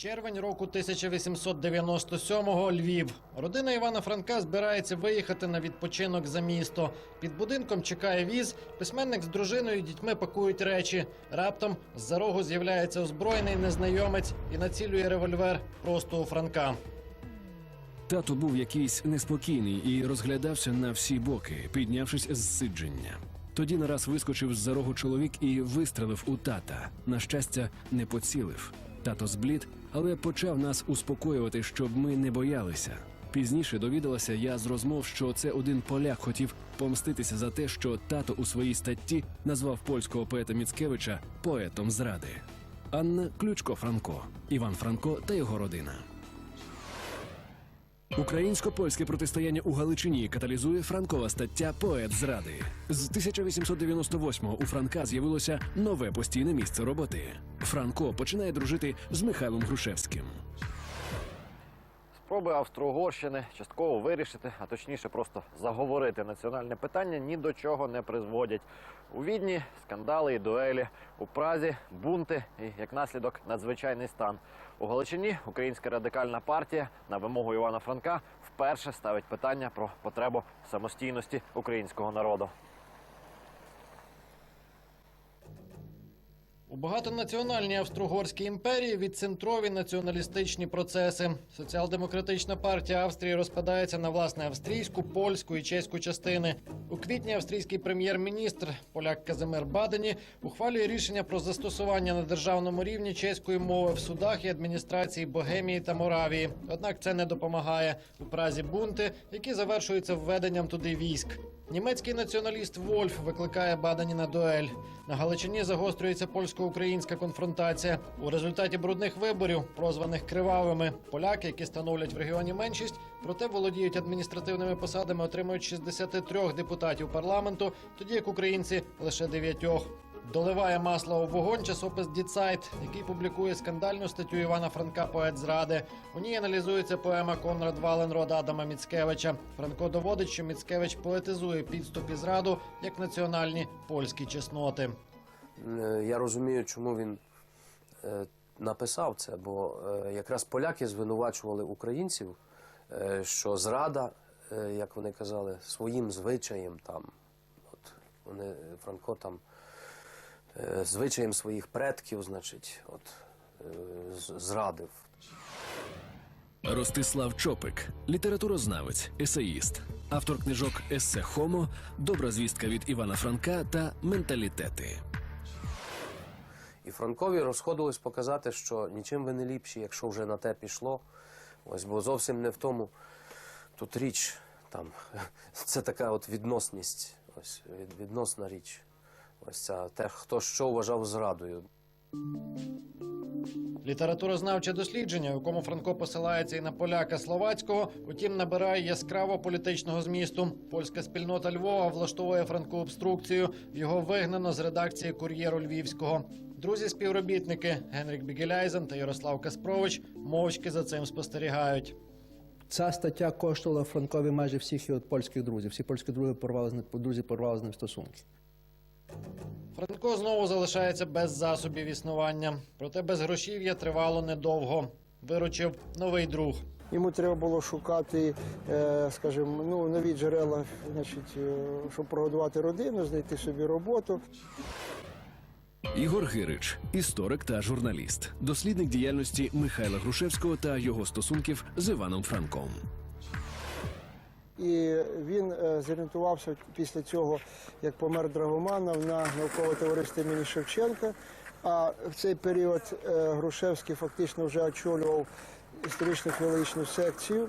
Червень року 1897-го Львів. Родина Івана Франка збирається виїхати на відпочинок за місто. Під будинком чекає віз. Письменник з дружиною і дітьми пакують речі. Раптом з-за рогу з'являється озброєний незнайомець і націлює револьвер просто у Франка. Тато був якийсь неспокійний і розглядався на всі боки, піднявшись з сидження. Тоді нараз вискочив з-за рогу чоловік і вистрелив у тата. На щастя, не поцілив. Тато зблід, але почав нас успокоювати, щоб ми не боялися. Пізніше довідалася я з розмов, що це один поляк хотів помститися за те, що тато у своїй статті назвав польського поета Міцкевича поетом зради. Анна Ключко Франко, Іван Франко та його родина. Українсько-польське протистояння у Галичині каталізує Франкова стаття Поет зради. З 1898-го у Франка з'явилося нове постійне місце роботи. Франко починає дружити з Михайлом Грушевським. Спроби Австро-Угорщини частково вирішити, а точніше просто заговорити національне питання ні до чого не призводять. У Відні скандали і дуелі, у Празі бунти і як наслідок надзвичайний стан. У Галичині Українська радикальна партія на вимогу Івана Франка вперше ставить питання про потребу самостійності українського народу. У багатонаціональній Австро-Угорській імперії відцентрові націоналістичні процеси. Соціал-демократична партія Австрії розпадається на власне австрійську, польську і чеську частини. У квітні австрійський прем'єр-міністр поляк Казимир Бадені ухвалює рішення про застосування на державному рівні чеської мови в судах і адміністрації Богемії та Моравії. Однак це не допомагає. У Празі бунти, які завершуються введенням туди військ. Німецький націоналіст Вольф викликає Бадані на дуель. На Галичині загострюється польсько-українська конфронтація. У результаті брудних виборів, прозваних кривавими, поляки, які становлять в регіоні меншість, проте володіють адміністративними посадами, отримують 63 депутатів парламенту, тоді як українці лише 9. Доливає масло у вогонь часопис Діцайт, який публікує скандальну статтю Івана Франка Поет зради. У ній аналізується поема Конрад Валенрода Адама Міцкевича. Франко доводить, що Міцкевич поетизує підступ і зраду як національні польські чесноти. Е, Я розумію, чому він е, написав це, бо е, якраз поляки звинувачували українців, що зрада, як вони казали, своїм звичаєм там, от вони Франко там звичаєм своїх предків, значить, от е, зрадив. Ростислав Чопик, літературознавець, есеїст, автор книжок Есе Хомо, Добра звістка від Івана Франка та Менталітети. І Франкові розходилось показати, що нічим ви не ліпші, якщо вже на те пішло. Ось, бо зовсім не в тому. Тут річ там, це така от відносність, ось відносна річ. Ось ця те, хто що вважав зрадою. Літературознавче дослідження, у якому Франко посилається і на поляка словацького, утім набирає яскраво політичного змісту. Польська спільнота Львова влаштовує Франку обструкцію. Його вигнано з редакції кур'єру Львівського. Друзі співробітники Генрік Бігеляйзен та Ярослав Каспрович мовчки за цим спостерігають. Ця стаття коштувала Франкові майже всіх його польських друзів. Всі польські друзі порвали з ним, друзі порвали з ним стосунки. Франко знову залишається без засобів існування. Проте без грошів'я тривало недовго. Виручив новий друг. Йому треба було шукати, е, скажімо, ну, нові джерела, значить, е, щоб прогодувати родину, знайти собі роботу. Ігор Гирич, історик та журналіст, дослідник діяльності Михайла Грушевського та його стосунків з Іваном Франком. І він е, зорієнтувався після цього, як помер Драгоманов, на наукове товариство імені Шевченка. А в цей період е, Грушевський фактично вже очолював історично філологічну секцію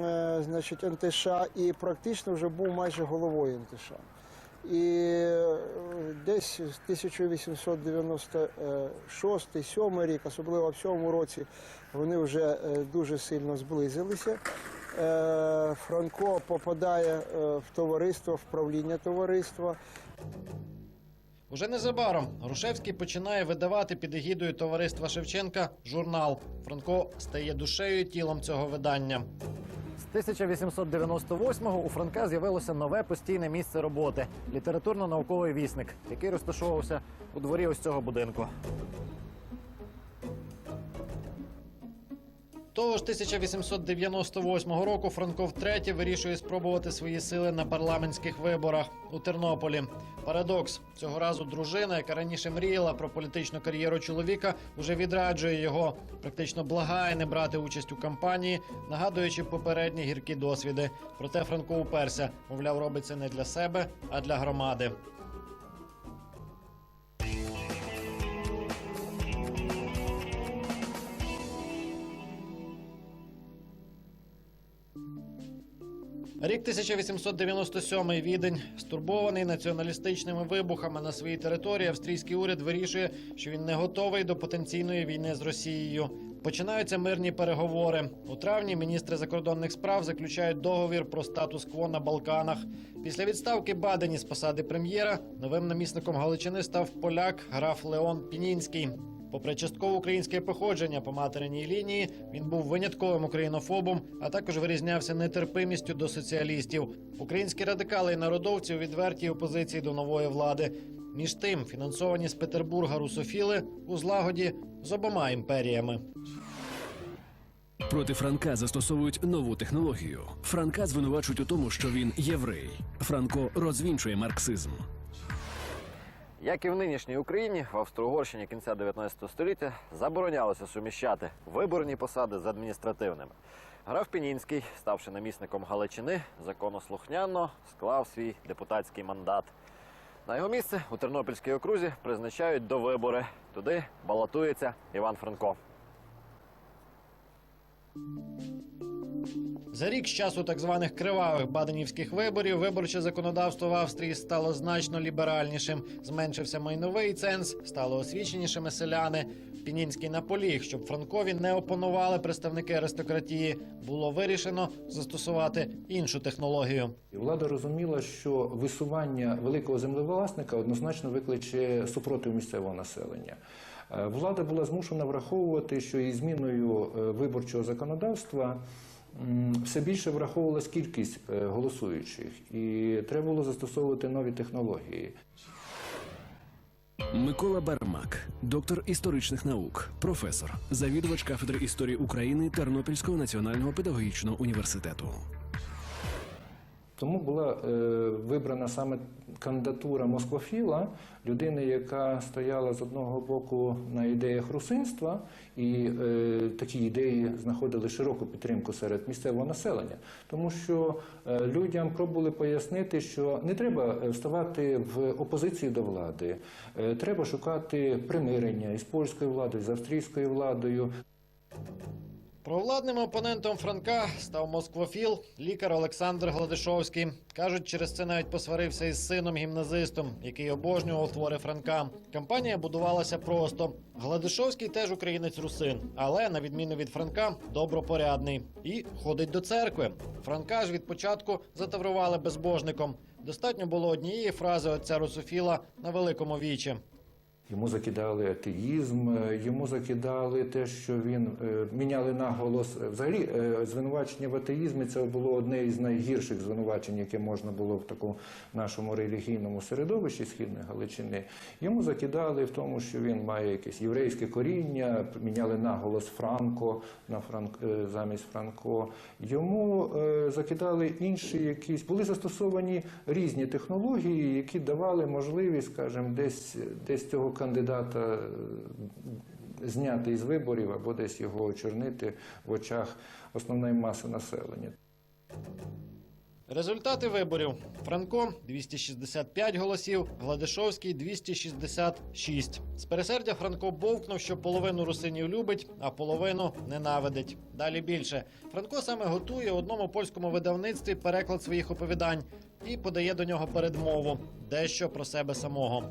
е, значить, НТШ і практично вже був майже головою НТШ. І десь з 1896-7 рік, особливо в цьому році, вони вже дуже сильно зблизилися. Е, Франко попадає е, в товариство, в правління товариства. Уже незабаром Грушевський починає видавати під егідою товариства Шевченка журнал. Франко стає душею і тілом цього видання. З 1898-го у Франка з'явилося нове постійне місце роботи літературно-науковий вісник, який розташовувався у дворі ось цього будинку. Того ж 1898 року Франко втретє вирішує спробувати свої сили на парламентських виборах у Тернополі. Парадокс цього разу дружина, яка раніше мріяла про політичну кар'єру чоловіка, уже відраджує його, практично благає не брати участь у кампанії, нагадуючи попередні гіркі досвіди. Проте Франко уперся, мовляв, робить це не для себе, а для громади. Рік 1897 відень, стурбований націоналістичними вибухами на своїй території, австрійський уряд вирішує, що він не готовий до потенційної війни з Росією. Починаються мирні переговори. У травні міністри закордонних справ заключають договір про статус-кво на Балканах. Після відставки Бадені з посади прем'єра новим намісником Галичини став поляк граф Леон Пінінський. Попри частково українське походження по материнній лінії, він був винятковим українофобом, а також вирізнявся нетерпимістю до соціалістів. Українські радикали і народовці у відвертій опозиції до нової влади. Між тим, фінансовані з Петербурга русофіли у злагоді з обома імперіями. Проти Франка застосовують нову технологію. Франка звинувачують у тому, що він єврей. Франко розвінчує марксизм. Як і в нинішній Україні, в Австро-Угорщині кінця 19 століття заборонялося суміщати виборні посади з адміністративними. Граф Пінінський, ставши намісником Галичини, законослухняно склав свій депутатський мандат. На його місце у Тернопільській окрузі призначають до вибори. Туди балотується Іван Франко. За рік з часу так званих кривавих баденівських виборів виборче законодавство в Австрії стало значно ліберальнішим. Зменшився майновий ценз, стало освіченішими селяни. Пінінський наполіг, щоб Франкові не опонували представники аристократії, було вирішено застосувати іншу технологію. І Влада розуміла, що висування великого землевласника однозначно викличе супротив місцевого населення. Е, Влада була змушена враховувати, що із зміною е, виборчого законодавства все більше враховувалась кількість е, голосуючих, і треба було застосовувати нові технології. Микола Бармак, доктор історичних наук, професор, завідувач кафедри історії України Тернопільського національного педагогічного університету. Тому була е, вибрана саме кандидатура москвофіла, людини, яка стояла з одного боку на ідеях русинства, і е, такі ідеї знаходили широку підтримку серед місцевого населення, тому що е, людям пробували пояснити, що не треба вставати в опозицію до влади, треба шукати примирення із польською владою, з австрійською владою. Провладним опонентом Франка став москвофіл, лікар Олександр Гладишовський. Кажуть, через це навіть посварився із сином гімназистом, який обожнював твори Франка. Кампанія будувалася просто. Гладишовський теж українець русин, але на відміну від Франка, добропорядний і ходить до церкви. Франка ж від початку затаврували безбожником. Достатньо було однієї фрази отця русофіла на великому вічі. Йому закидали атеїзм, е, йому закидали те, що він е, міняли наголос. Взагалі, е, звинувачення в атеїзмі це було одне із найгірших звинувачень, яке можна було в такому нашому релігійному середовищі Східної Галичини. Йому закидали в тому, що він має якесь єврейське коріння, міняли наголос Франко на Франк замість Франко. Йому закидали інші якісь, були застосовані різні технології, які давали можливість, скажімо, десь, десь цього кандидата е, зняти із виборів або десь його очорнити в очах основної маси населення. Результати виборів: Франко 265 голосів, Гладишовський 266. З пересердя Франко бовкнув, що половину русинів любить, а половину ненавидить. Далі більше. Франко саме готує одному польському видавництві переклад своїх оповідань і подає до нього передмову дещо про себе самого.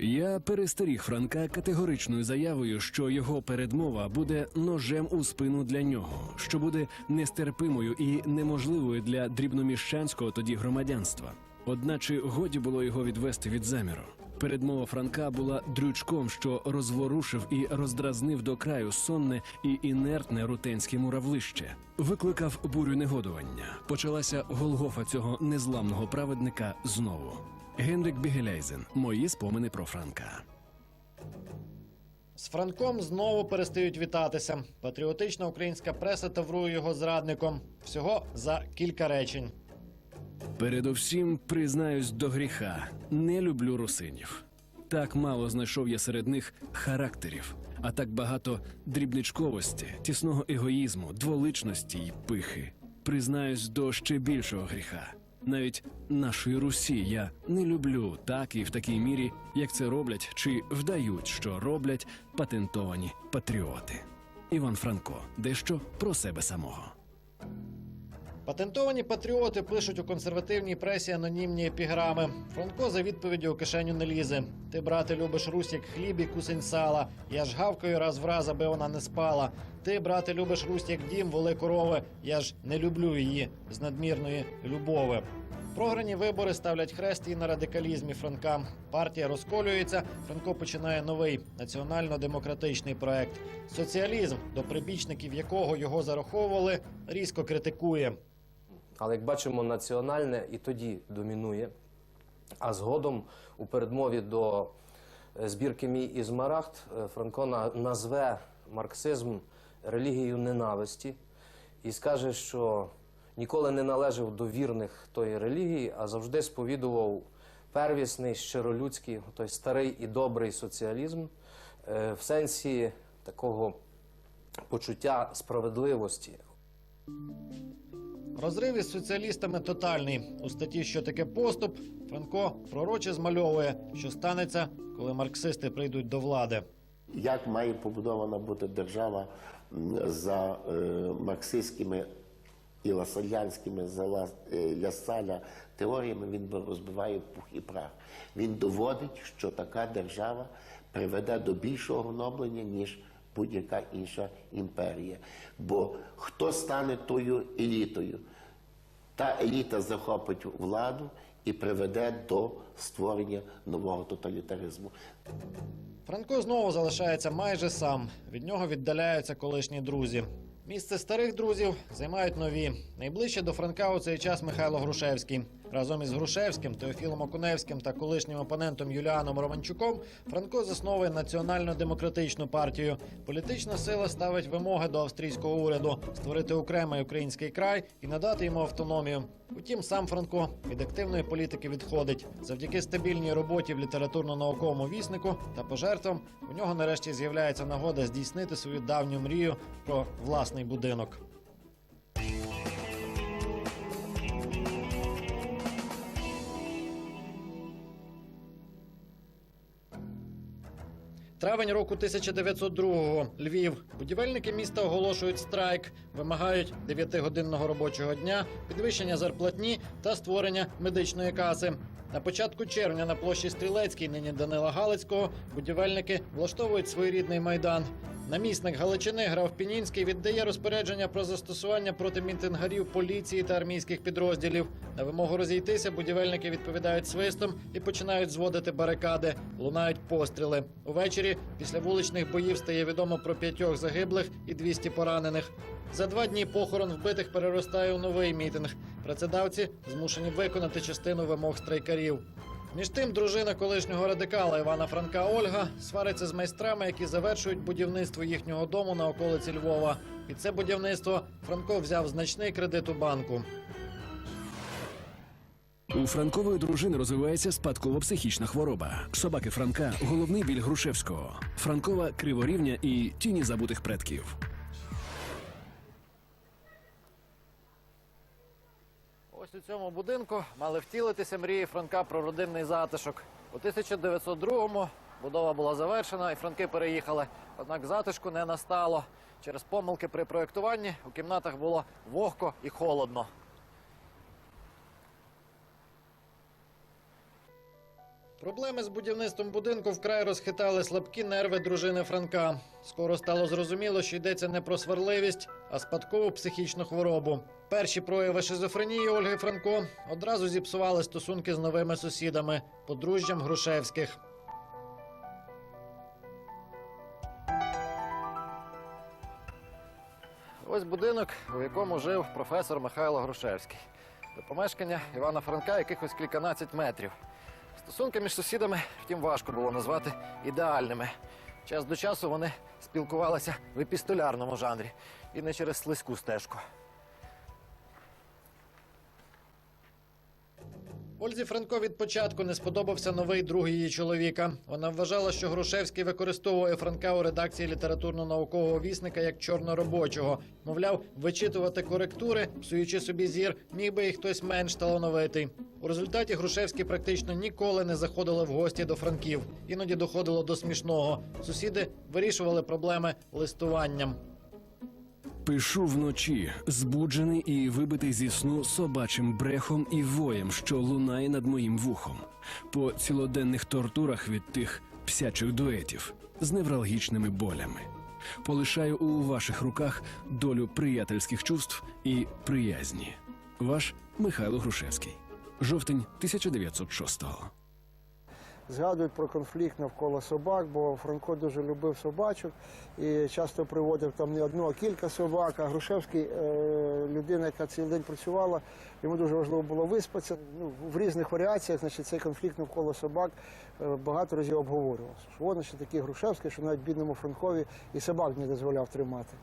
Я перестеріг Франка категоричною заявою, що його передмова буде ножем у спину для нього, що буде нестерпимою і неможливою для дрібноміщанського тоді громадянства. Одначе годі було його відвести від заміру. Передмова Франка була дрючком, що розворушив і роздразнив до краю сонне і інертне рутенське муравлище, викликав бурю негодування. Почалася голгофа цього незламного праведника знову. Генрік Бігеляйзен. Мої спомини про Франка. З Франком знову перестають вітатися. Патріотична українська преса таврує його зрадником. Всього за кілька речень. Передовсім признаюсь до гріха. Не люблю русинів. Так мало знайшов я серед них характерів, а так багато дрібничковості, тісного егоїзму, дволичності й пихи. Признаюсь до ще більшого гріха. Навіть нашої Русі я не люблю так і в такій мірі, як це роблять чи вдають, що роблять патентовані патріоти. Іван Франко, дещо про себе самого. Патентовані патріоти пишуть у консервативній пресі анонімні епіграми. Франко за відповіді у кишеню не лізе. Ти, брате, любиш Русь як хліб і кусень сала. Я ж гавкаю раз в раз, аби вона не спала. Ти, брате, любиш Русь як дім, воли корови. Я ж не люблю її з надмірної любови. Програні вибори ставлять хрест і на радикалізмі Франка. Партія розколюється. Франко починає новий національно-демократичний проект. Соціалізм, до прибічників якого його зараховували, різко критикує. Але як бачимо, національне і тоді домінує. А згодом у передмові до е, збірки Мій і Змарагд е, Франко назве марксизм релігією ненависті і скаже, що ніколи не належав до вірних тої релігії, а завжди сповідував первісний, щиролюдський, той старий і добрий соціалізм е, в сенсі такого почуття справедливості, Розрив із соціалістами тотальний. У статті Що таке поступ Франко пророче змальовує, що станеться, коли марксисти прийдуть до влади. Як має побудована бути держава за е, марксистськими і ласальянськими за е, Лясаля теоріями, він розбиває пух і прах. Він доводить, що така держава приведе до більшого гноблення, ніж будь-яка інша імперія. Бо хто стане тою елітою? Та еліта захопить владу і приведе до створення нового тоталітаризму. Франко знову залишається майже сам. Від нього віддаляються колишні друзі. Місце старих друзів займають нові. Найближче до Франка у цей час Михайло Грушевський. Разом із Грушевським, Теофілом Окуневським та колишнім опонентом Юліаном Романчуком Франко засновує національно-демократичну партію. Політична сила ставить вимоги до австрійського уряду створити окремий український край і надати йому автономію. Утім, сам Франко від активної політики відходить завдяки стабільній роботі в літературно-науковому віснику та пожертвам. У нього нарешті з'являється нагода здійснити свою давню мрію про власний будинок. Травень року 1902-го. Львів. Будівельники міста оголошують страйк, вимагають 9-годинного робочого дня, підвищення зарплатні та створення медичної каси. На початку червня на площі Стрілецькій, нині Данила Галицького, будівельники влаштовують своєрідний майдан. Намісник Галичини граф Пінінський віддає розпорядження про застосування проти мітингарів поліції та армійських підрозділів. На вимогу розійтися будівельники відповідають свистом і починають зводити барикади. Лунають постріли. Увечері після вуличних боїв стає відомо про п'ятьох загиблих і 200 поранених. За два дні похорон вбитих переростає у новий мітинг. Працедавці змушені виконати частину вимог страйкарів. Між тим, дружина колишнього радикала Івана Франка Ольга свариться з майстрами, які завершують будівництво їхнього дому на околиці Львова. Під це будівництво Франко взяв значний кредит у банку. У Франкової дружини розвивається спадкова психічна хвороба. Собаки Франка головний біль Грушевського. Франкова криворівня і тіні забутих предків. Ось у цьому будинку мали втілитися мрії Франка про родинний затишок. У 1902-му будова була завершена і Франки переїхали. Однак затишку не настало. Через помилки при проєктуванні у кімнатах було вогко і холодно. Проблеми з будівництвом будинку вкрай розхитали слабкі нерви дружини Франка. Скоро стало зрозуміло, що йдеться не про сварливість, а спадкову психічну хворобу. Перші прояви шизофренії Ольги Франко одразу зіпсували стосунки з новими сусідами, подружжям Грушевських. Ось будинок, у якому жив професор Михайло Грушевський. До помешкання Івана Франка якихось кільканадцять метрів. Стосунки між сусідами, втім, важко було назвати ідеальними. Час до часу вони спілкувалися в епістолярному жанрі і не через слизьку стежку. Ользі Франко від початку не сподобався новий друг її чоловіка. Вона вважала, що Грушевський використовує Франка у редакції літературно-наукового вісника як чорноробочого. Мовляв, вичитувати коректури, псуючи собі зір, міг би і хтось менш талановитий. У результаті Грушевський практично ніколи не заходили в гості до Франків. Іноді доходило до смішного. Сусіди вирішували проблеми листуванням. Пишу вночі, збуджений і вибитий зі сну собачим брехом і воєм, що лунає над моїм вухом, по цілоденних тортурах від тих псячих дуетів з невралгічними болями. Полишаю у ваших руках долю приятельських чувств і приязні. Ваш Михайло Грушевський. Жовтень 1906-го. Згадують про конфлікт навколо собак, бо Франко дуже любив собачок і часто приводив там не одну, а кілька собак. А Грушевський, е, людина, яка цілий день працювала, йому дуже важливо було виспатися. Ну, в різних варіаціях значить, цей конфлікт навколо собак е, багато разів обговорювався. Що значить, такий Грушевський, що навіть бідному Франкові і собак не дозволяв тримати.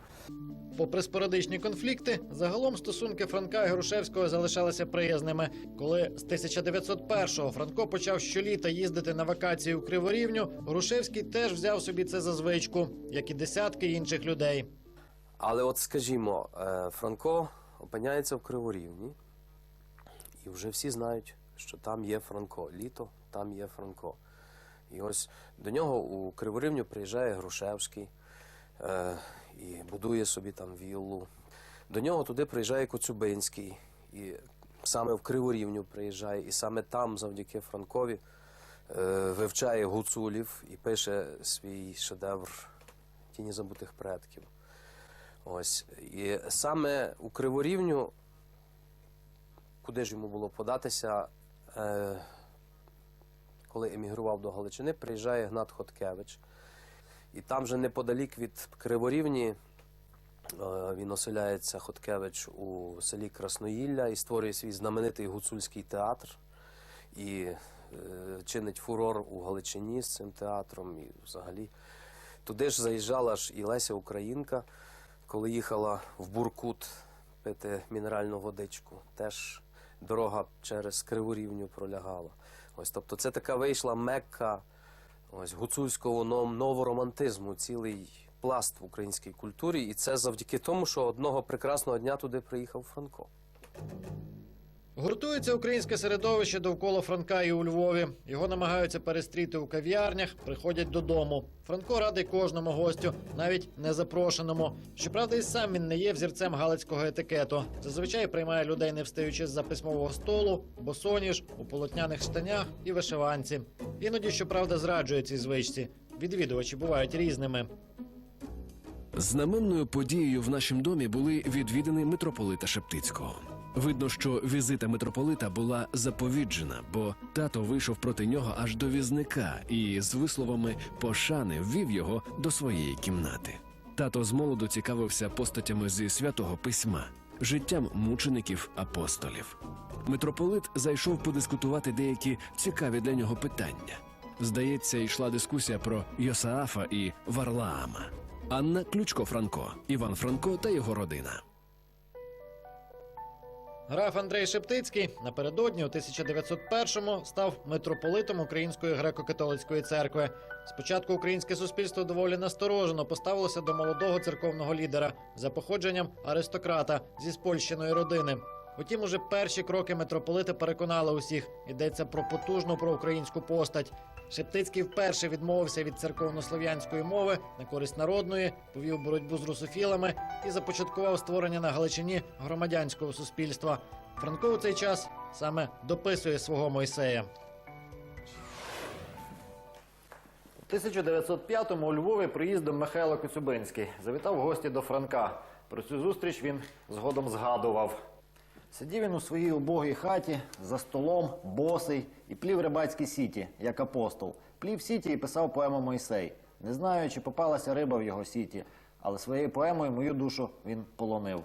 Попри спорадичні конфлікти, загалом стосунки Франка і Грушевського залишалися приязними. Коли з 1901-го Франко почав щоліта їздити на вакації у Криворівню, Грушевський теж взяв собі це за звичку, як і десятки інших людей. Але от скажімо, е, Франко опиняється в Криворівні, і вже всі знають, що там є Франко. Літо там є Франко. І ось до нього у Криворівню приїжджає Грушевський е, і будує собі там віллу. До нього туди приїжджає Коцюбинський, і саме в Криворівню приїжджає, і саме там, завдяки Франкові, е, вивчає гуцулів і пише свій шедевр Тіні забутих предків. Ось. І саме у Криворівню, куди ж йому було податися, е, коли емігрував до Галичини, приїжджає Гнат Хоткевич. І там же неподалік від Криворівні е, він оселяється Хоткевич у селі Красноїлля і створює свій знаменитий гуцульський театр. І е, чинить фурор у Галичині з цим театром. І взагалі туди ж заїжджала ж і Леся Українка, коли їхала в Буркут пити мінеральну водичку. Теж дорога через Криворівню пролягала. Ось, тобто це така вийшла мекка ось, гуцульського но- новоромантизму, цілий пласт в українській культурі. І це завдяки тому, що одного прекрасного дня туди приїхав Франко. Гуртується українське середовище довкола Франка і у Львові. Його намагаються перестріти у кав'ярнях, приходять додому. Франко радий кожному гостю, навіть незапрошеному. Щоправда, і сам він не є взірцем галицького етикету. Зазвичай приймає людей, не встаючи з-за письмового столу, босоніж, у полотняних штанях і вишиванці. Іноді, щоправда, зраджує цій звичці. Відвідувачі бувають різними. Знаменною подією в нашому домі були відвідини митрополита Шептицького. Видно, що візита митрополита була заповіджена, бо тато вийшов проти нього аж до візника і з висловами пошани ввів його до своєї кімнати. Тато з молоду цікавився постатями зі святого письма, життям мучеників апостолів. Митрополит зайшов подискутувати деякі цікаві для нього питання. Здається, йшла дискусія про Йосаафа і Варлаама. Анна Ключко Франко, Іван Франко та його родина. Граф Андрей Шептицький напередодні у 1901-му став митрополитом Української греко-католицької церкви. Спочатку українське суспільство доволі насторожено поставилося до молодого церковного лідера за походженням аристократа зі спольщеної родини. Утім, уже перші кроки митрополита переконали усіх. Йдеться про потужну проукраїнську постать. Шептицький вперше відмовився від церковнослов'янської мови на користь народної, повів боротьбу з русофілами і започаткував створення на Галичині громадянського суспільства. Франко у цей час саме дописує свого Мойсея. У 1905-му у Львові приїздом Михайло Коцюбинський завітав гості до Франка. Про цю зустріч він згодом згадував. Сидів він у своїй убогій хаті за столом, босий, і плів рибацькі сіті, як апостол. Плів сіті і писав поему Мойсей. Не знаю, чи попалася риба в його сіті, але своєю поемою мою душу він полонив.